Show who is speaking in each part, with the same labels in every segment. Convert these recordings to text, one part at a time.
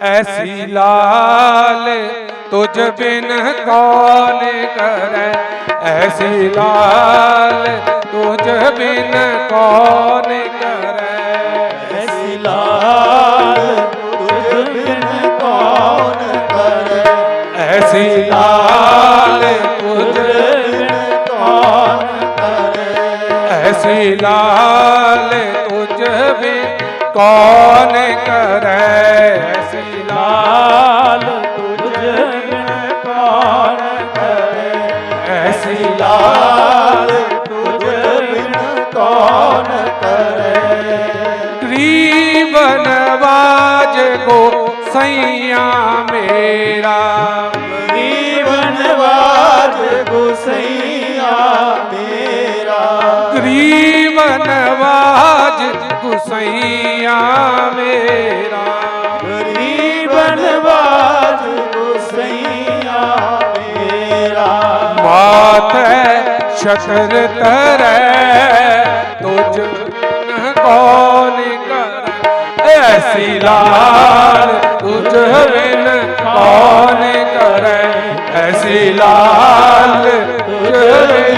Speaker 1: ऐसी लाल तुझ बिन कौन करे ऐसी लाल तुझ बिन कौन करे
Speaker 2: ऐसी लाल तुझ बिन कौन करे
Speaker 1: ऐसी लाल
Speaker 2: तुझ
Speaker 1: तुझ
Speaker 2: बिन कौन करे
Speaker 1: ऐसी लाल तुझ बिन कौन करे ऐसी लाल
Speaker 2: तुझ कौन करे?
Speaker 1: ऐसी
Speaker 2: लाल तुझ बिन कौन करे?
Speaker 1: गरीब को सैया मेरा।
Speaker 2: जीवन वाज गुसैया मेरा।
Speaker 1: गरीब नवाज़ मेरा।
Speaker 2: गुसैया मेरा।
Speaker 1: माथे शतर तरे तुझ कौन कर। ऐसी लाल तुझ बिन कौन करे। ऐसी लाल तुझ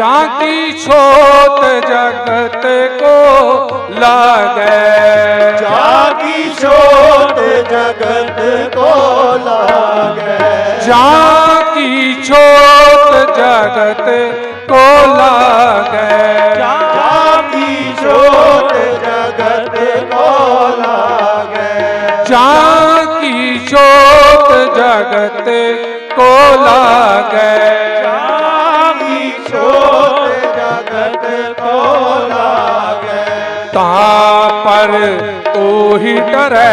Speaker 1: जाकी छोत जगत को लागे।
Speaker 2: जागी छोट जगत को लागे।
Speaker 1: जाकी छोत जगत को लागे।
Speaker 2: जागी छोट जगत को लागे।
Speaker 1: जाकी छोट जगत को लागे। पर तू ही डरे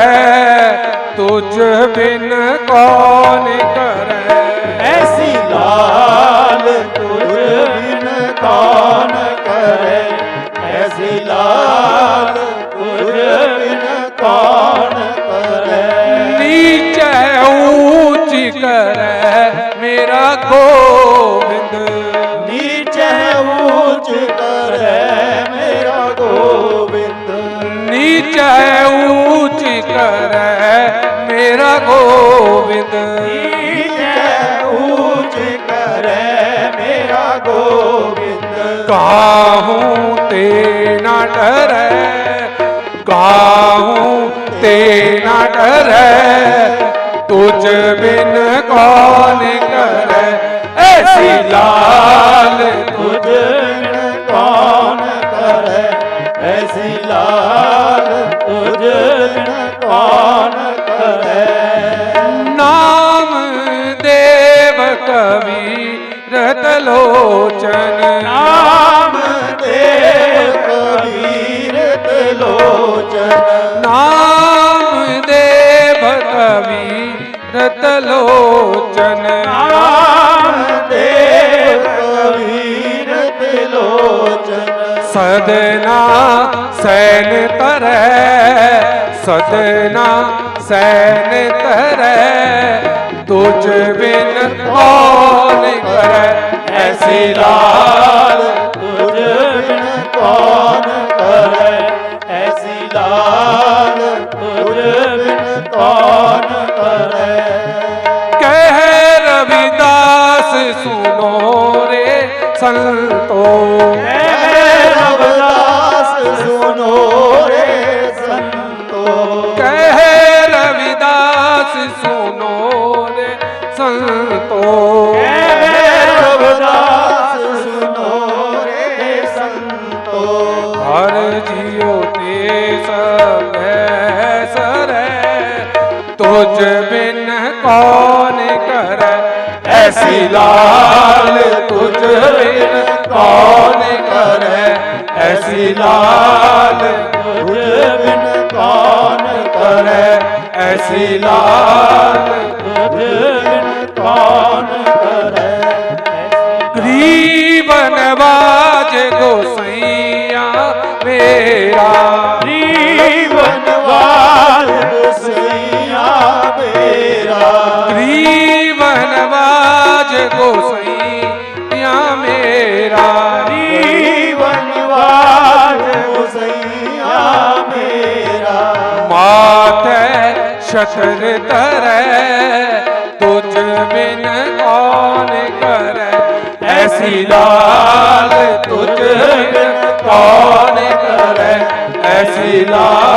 Speaker 1: तुझ बिन कौन करे
Speaker 2: ऐसी लाल तुझ बिन कौन करे ऐसी
Speaker 1: नीचे ऊंच करे मेरा गोविंद।
Speaker 2: ऊंच करे मेरा गोविंद
Speaker 1: काहूँ ते न डरे काहूँ ते न डरे, तुझ बिन कौन करे? ऐसी लाल
Speaker 2: तुझ बिन कौन करे? ऐसी लाल
Speaker 1: रतलोचन
Speaker 2: नाम देव कबीर लोचन।
Speaker 1: नाम देव कवि रतलोचन
Speaker 2: नाम देव कबीर लोचन।
Speaker 1: सदना सैन तर सदना सैन तर तुझ करे ऐसी लाल
Speaker 2: तुझ बिन कौन करे? ऐसी लाल तुझ बिन कौन करे?
Speaker 1: कह रविदास, सुनो रे संतो।
Speaker 2: रविदास तुझ
Speaker 1: बिन कौन कर? ऐसी लाल तुझ बिन कौन कर? ऐसी लाल
Speaker 2: तुझ बिन कौन कर?
Speaker 1: ऐसी लाल
Speaker 2: तुझ बिन कौन कर?
Speaker 1: गरीबन बाज गोसैया मेरा
Speaker 2: गोसैया मेरा
Speaker 1: बनवास गोसैया मेरा माथे शतर तरह। तुझ बिन कौन कर? ऐसी लाल तुझ कौन कर? ऐसी लाल